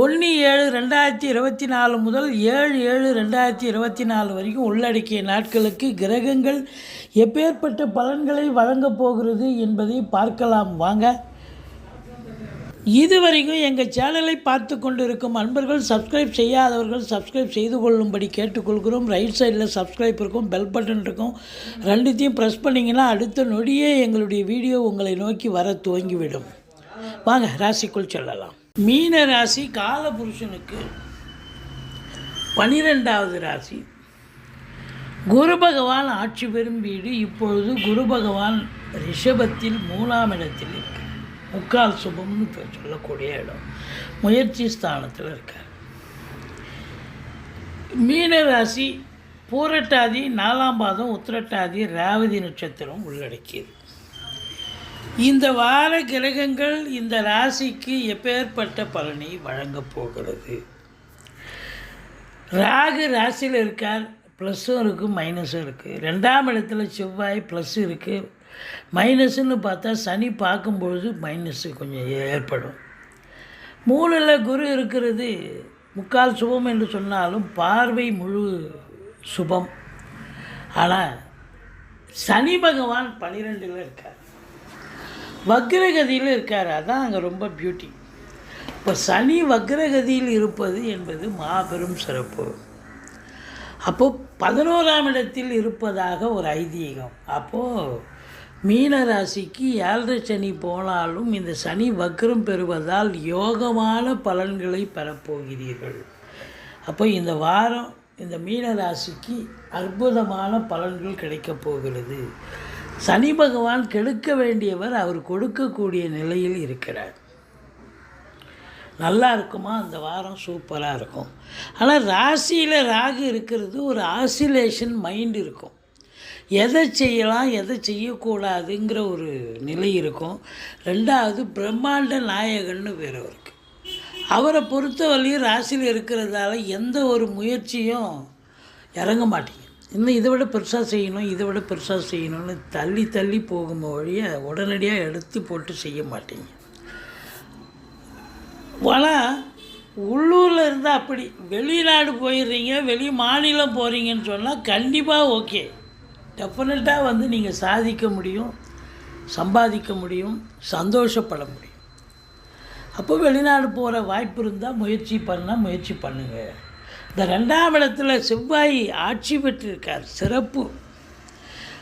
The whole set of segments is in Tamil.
ஒன்று ஏழு ரெண்டாயிரத்தி இருபத்தி நாலு முதல் ஏழு ஏழு ரெண்டாயிரத்தி இருபத்தி நாலு வரைக்கும் உள்ளடக்கிய நாட்களுக்கு கிரகங்கள் எப்பேற்பட்ட பலன்களை வழங்கப் போகிறது என்பதை பார்க்கலாம். வாங்க. இதுவரைக்கும் எங்கள் சேனலை பார்த்து கொண்டிருக்கும் அன்பர்கள் சப்ஸ்கிரைப் செய்யாதவர்கள் சப்ஸ்கிரைப் செய்து கொள்ளும்படி கேட்டுக்கொள்கிறோம். ரைட் சைடில் சப்ஸ்கிரைப் இருக்கும் பெல் பட்டன் இருக்கும். ரெண்டுத்தையும் ப்ரெஸ் பண்ணிங்கன்னா அடுத்த நொடியே எங்களுடைய வீடியோ உங்களை நோக்கி வர துவங்கிவிடும். வாங்க ராசிக்குள் செல்லலாம். மீன ராசி காலபுருஷனுக்கு பனிரெண்டாவது ராசி. குரு பகவான் ஆட்சி பெறும் வீடு இப்பொழுது குரு பகவான் ரிஷபத்தில் மூணாம் இடத்தில் இருக்கு. முக்கால் சுபம்னு பேர் சொல்லக்கூடிய இடம். முயற்சி ஸ்தானத்தில் இருக்கார். மீன ராசி பூரட்டாதி நாலாம் பாதம் உத்திரட்டாதி ரேவதி நட்சத்திரம் உள்ளடக்கியது. இந்த வார கிரகங்கள் இந்த ராசிக்கு எப்பேற்பட்ட பலனை வழங்கப் போகிறது? ராகு ராசியில் இருக்கார் ப்ளஸ்ஸும் இருக்குது மைனஸும் இருக்குது ரெண்டாம் இடத்துல செவ்வாய் ப்ளஸ் இருக்குது மைனஸ்ன்னு பார்த்தா சனி பார்க்கும்பொழுது மைனஸு கொஞ்சம் ஏற்படும். மூணில் குரு இருக்கிறது முக்கால் சுபம் என்று சொன்னாலும் பார்வை முழு சுபம். ஆனால் சனி பகவான் பன்னிரெண்டில் இருக்கார். வக்ரகதியில் இருக்கார். அதான் அங்கே ரொம்ப பியூட்டி இப்போ சனி வக்ரகதியில் இருப்பது என்பது மாபெரும் சிறப்பு. அப்போது பதினோராம் இடத்தில் இருப்பதாக ஒரு ஐதீகம். அப்போது மீன ராசிக்கு ஏழரை சனி போனாலும் இந்த சனி வக்ரம் பெறுவதால் யோகமான பலன்களை பெறப்போகிறீர்கள். அப்போ இந்த வாரம் இந்த மீன ராசிக்கு அற்புதமான பலன்கள் கிடைக்கப் போகிறது. சனி பகவான் கெடுக்க வேண்டியவர் அவர் கொடுக்கக்கூடிய நிலையில் இருக்கிறார். நல்லா இருக்குமா? அந்த வாரம் சூப்பராக இருக்கும். ஆனால் ராசியில் ராகு இருக்கிறது ஒரு ஆசிலேஷன் மைண்ட் இருக்கும். எதை செய்யலாம் எதை செய்யக்கூடாதுங்கிற ஒரு நிலை இருக்கும். ரெண்டாவது பிரம்மாண்ட நாயகன்னு வேறு இருக்கு. அவரை பொறுத்தவரையும் ராசியில் இருக்கிறதால எந்த ஒரு முயற்சியும் இறங்க மாட்டேங்குது இன்னும் இதை விட பெருசாக செய்யணும் இதை விட பெருசாக செய்யணும்னு தள்ளி தள்ளி போகும் வழியை உடனடியாக எடுத்து போட்டு செய்ய மாட்டீங்க. ஆனால் உள்ளூரில் இருந்தால் அப்படி. வெளிநாடு போயிடுறீங்க வெளி மாநிலம் போகிறீங்கன்னு சொன்னால் கண்டிப்பாக ஓகே. டெஃபினட்டாக வந்து நீங்கள் சாதிக்க முடியும் சம்பாதிக்க முடியும் சந்தோஷப்பட முடியும். அப்போ வெளிநாடு போகிற வாய்ப்பு இருந்தால் முயற்சி பண்ணால் முயற்சி பண்ணுங்கள் இந்த ரெண்டாம் இடத்துல செவ்வாய் ஆட்சி பெற்றிருக்கார் சிறப்பு.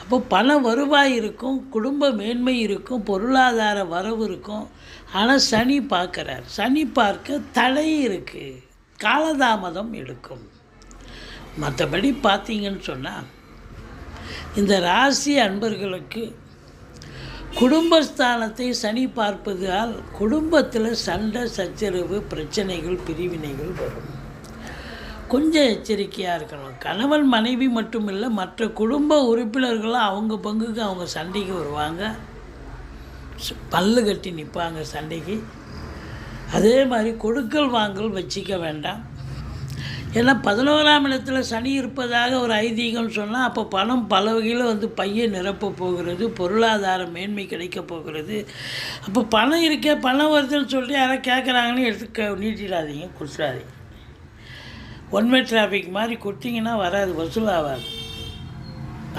அப்போ பண வருவாய் இருக்கும் குடும்ப மேன்மை இருக்கும் பொருளாதார வரவு இருக்கும். ஆனால் சனி பார்க்குறார். சனி பார்க்க தடை இருக்குது காலதாமதம் எடுக்கும். மற்றபடி பார்த்தீங்கன்னு சொன்னால் இந்த ராசி அன்பர்களுக்கு குடும்பஸ்தானத்தை சனி பார்ப்பதால் குடும்பத்தில் சண்டை சச்சரவு பிரச்சனைகள் பிரிவினைகள் வரும். கொஞ்சம் எச்சரிக்கையாக இருக்கணும். கணவன் மனைவி மட்டும் இல்லை மற்ற குடும்ப உறுப்பினர்களும் அவங்க பங்குக்கு அவங்க சண்டைக்கு வருவாங்க. பல்லு கட்டி நிற்பாங்க சண்டைக்கு. அதே மாதிரி கொடுக்கல் வாங்கல் வச்சிக்க வேண்டாம். ஏன்னா பதினோராம் இடத்துல சனி இருப்பதாக ஒரு ஐதீகம் சொன்னால் அப்போ பணம் பல வகையில் வந்து பையை நிரப்ப போகிறது பொருளாதார மேன்மை கிடைக்க போகிறது. அப்போ பணம் இருக்கே பணம் வருதுன்னு சொல்லிட்டு யாரோ கேட்குறாங்கன்னு எடுத்து க நீட்டிடாதீங்க கொடுத்துடாதீங்க ஒன்வே டிராஃபிக் மாதிரி கொடுத்தீங்கன்னா வராது வசூலாகாது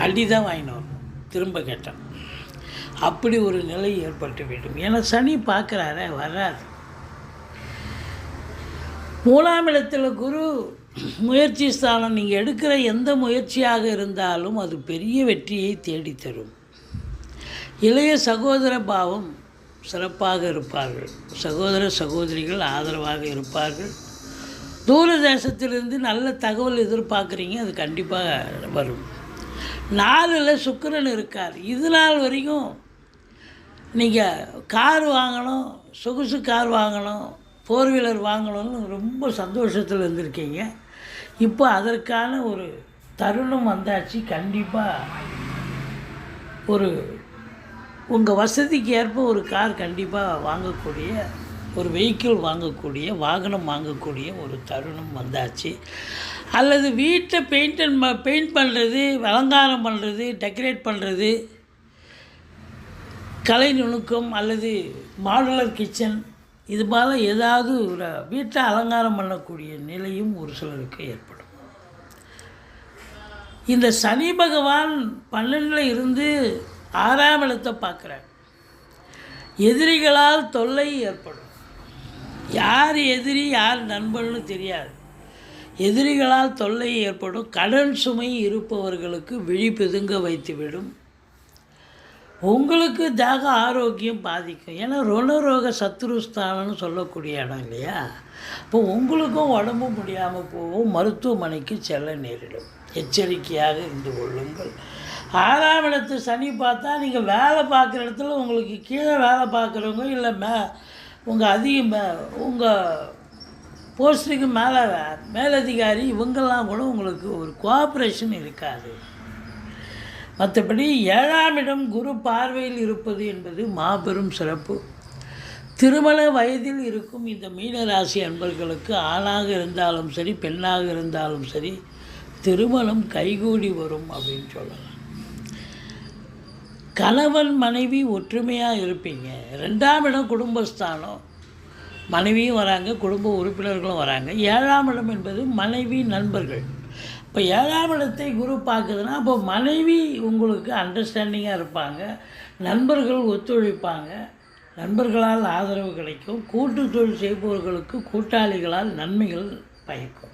அடி தான் வாங்கினோம் வரணும். திரும்ப கேட்டேன். அப்படி ஒரு நிலை ஏற்பட்டு வேண்டும் ஏன்னா சனி பார்க்குறாரே வராது. மூணாம் இடத்துல குரு முயற்சி ஸ்தானம். நீங்கள் எடுக்கிற எந்த முயற்சியாக இருந்தாலும் அது பெரிய வெற்றியை தேடித்தரும். இளைய சகோதர பாவம் சிறப்பாக இருப்பார்கள். சகோதர சகோதரிகள் ஆதரவாக இருப்பார்கள். தூரதேசத்திலிருந்து நல்ல தகவல் எதிர்பார்க்குறீங்க அது கண்டிப்பாக வரும். நாலில் சுக்கரன் இருக்கார். இது நாள் வரைக்கும் நீங்கள் கார் வாங்கணும் சொகுசு கார் வாங்கணும் ஃபோர் வீலர் வாங்கணும்னு ரொம்ப சந்தோஷத்தில் இருந்திருக்கீங்க. இப்போ அதற்கான ஒரு தருணம் வந்தாச்சு. கண்டிப்பாக ஒரு உங்கள் வசதிக்கு ஏற்ப ஒரு கார் கண்டிப்பாக வாங்கக்கூடிய ஒரு வெஹிக்கிள் வாங்கக்கூடிய வாகனம் வாங்கக்கூடிய ஒரு தருணம் வந்தாச்சு. அல்லது வீட்டை பெயிண்ட் பெயிண்ட் பண்ணுறது அலங்காரம் பண்ணுறது டெக்கரேட் பண்ணுறது கலை நுணுக்கம் அல்லது மாடுலர் கிச்சன் இது போல் ஏதாவது ஒரு வீட்டை அலங்காரம் பண்ணக்கூடிய நிலையும் ஒரு சிலருக்கு ஏற்படும். இந்த சனி பகவான் பன்னெண்டில் இருந்து ஆறாம் இடத்தை பார்க்குறார். எதிரிகளால் தொல்லை ஏற்படும். யார் எதிரி யார் நண்பர்னு தெரியாது. எதிரிகளால் தொல்லை ஏற்படும் கடன் சுமை இருப்பவர்களுக்கு விழி பிதுங்க வைத்துவிடும். உங்களுக்கு தேக ஆரோக்கியம் பாதிக்கும். ஏன்னா ருணரோக சத்ருஸ்தானம்னு சொல்லக்கூடிய இடம் இல்லையா? இப்போ உங்களுக்கும் உடம்பு முடியாமல் போகும். மருத்துவமனைக்கு செல்ல நேரிடும். எச்சரிக்கையாக இருந்து கொள்ளுங்கள். ஆறாம் இடத்து சனி பார்த்தா நீங்கள் வேலை பார்க்குற இடத்துல உங்களுக்கு கீழே வேலை பார்க்குறவங்க இல்லை மே உங்கள் அதிக மே உங்கள் போஸ்ட்டுக்கு மேலே மேலதிகாரி இவங்கெல்லாம் கூட உங்களுக்கு ஒரு கோஆப்ரேஷன் இருக்காது. மற்றபடி ஏழாம் இடம் குரு பார்வையில் இருப்பது என்பது மாபெரும் சிறப்பு. திருமண வயதில் இருக்கும் இந்த மீனராசி அன்பர்களுக்கு ஆணாக இருந்தாலும் சரி பெண்ணாக இருந்தாலும் சரி திருமணம் கைகூடி வரும் அப்படின்னு சொல்லலாம். கணவன் மனைவி ஒற்றுமையாக இருப்பீங்க. ரெண்டாம் இடம் குடும்பஸ்தானம். மனைவியும் வராங்க குடும்ப உறுப்பினர்களும் வராங்க. ஏழாம் இடம் என்பது மனைவி நண்பர்கள். இப்போ ஏழாம் இடத்தை குரு பார்க்குதுன்னா அப்போ மனைவி உங்களுக்கு அண்டர்ஸ்டாண்டிங்காக இருப்பாங்க. நண்பர்கள் ஒத்துழைப்பாங்க. நண்பர்களால் ஆதரவு கிடைக்கும். கூட்டு தொழில் செய்பவர்களுக்கு கூட்டாளிகளால் நன்மைகள் பயக்கும்.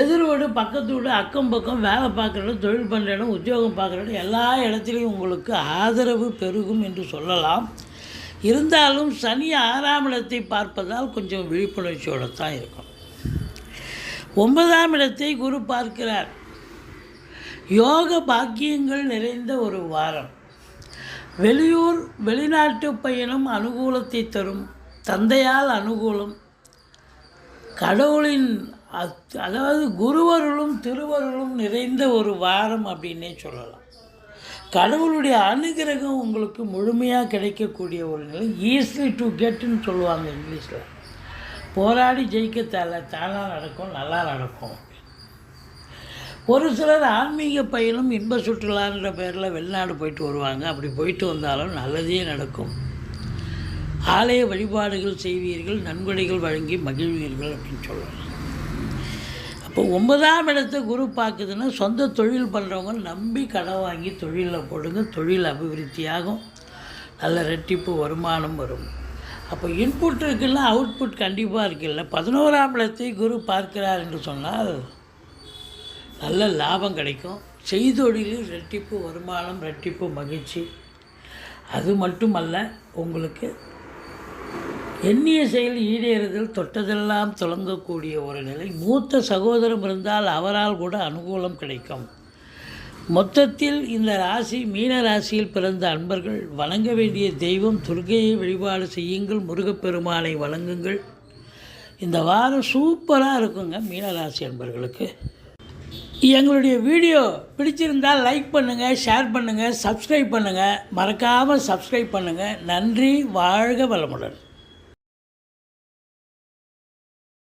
எதிரோடு பக்கத்து வீடு அக்கம் பக்கம் வேலை பார்க்குற இடம் தொழில் பண்ணுற இடம் உத்தியோகம் பார்க்குற இடம் எல்லா இடத்துலையும் உங்களுக்கு ஆதரவு பெருகும் என்று சொல்லலாம். இருந்தாலும் சனி ஆறாம் இடத்தை பார்ப்பதால் கொஞ்சம் விழிப்புணர்ச்சியோடு தான் இருக்கும். ஒன்பதாம் இடத்தை குரு பார்க்கிறார். யோக பாக்கியங்கள் நிறைந்த ஒரு வாரம். வெளியூர் வெளிநாட்டு பயணம் அனுகூலத்தை தரும். தந்தையால் அனுகூலம். கடவுளின் அதாவது குருவருளும் திருவருளும் நிறைந்த ஒரு வாரம் அப்படின்னே சொல்லலாம். கடவுளுடைய அனுகிரகம் உங்களுக்கு முழுமையாக கிடைக்கக்கூடிய ஒரு நிலை ஈஸி டு கெட்டுன்னு சொல்லுவாங்க இங்கிலீஷில். போராடி ஜெயிக்க தேவை தானாக நடக்கும் நல்லா நடக்கும். ஒரு சிலர் ஆன்மீக பயணம் இன்ப சுற்றுலான்ற பேரில் வெளிநாடு போயிட்டு வருவாங்க. அப்படி போயிட்டு வந்தாலும் நல்லதே நடக்கும். ஆலய வழிபாடுகள் செய்வீர்கள் நன்கொடைகள் வழங்கி மகிழ்வீர்கள் அப்படின்னு சொல்லலாம். இப்போ ஒன்பதாம் இடத்தை குரு பார்க்குதுன்னா சொந்த தொழில் பண்ணுறவங்க நம்பி கடன் வாங்கி தொழிலில் போடுங்க. தொழில் அபிவிருத்தியாகும். நல்ல ரெட்டிப்பு வருமானம் வரும். அப்போ இன்புட் இருக்குல்ல அவுட்புட் கண்டிப்பாக இருக்குல்ல. பதினோராம் இடத்தை குரு பார்க்கிறார் என்று சொன்னால் நல்ல லாபம் கிடைக்கும். செய்தொழிலில் ரெட்டிப்பு வருமானம் ரெட்டிப்பு மகிழ்ச்சி. அது மட்டுமல்ல உங்களுக்கு எண்ணிய செயல் ஈடேறுதல் தொட்டதெல்லாம் தொடங்கக்கூடிய ஒரு நிலை. மூத்த சகோதரம் இருந்தால் அவரால் கூட அனுகூலம் கிடைக்கும். மொத்தத்தில் இந்த ராசி மீன ராசியில் பிறந்த அன்பர்கள் வணங்க வேண்டிய தெய்வம் துர்கையை வழிபாடு செய்யுங்கள் முருகப்பெருமானை வணங்குங்கள். இந்த வாரம் சூப்பராக இருக்குங்க மீனராசி அன்பர்களுக்கு. எங்களுடைய வீடியோ பிடிச்சிருந்தால் லைக் பண்ணுங்கள் ஷேர் பண்ணுங்கள் சப்ஸ்கிரைப் பண்ணுங்கள் மறக்காமல் சப்ஸ்கிரைப் பண்ணுங்கள் நன்றி வாழ்க வளமுடன்.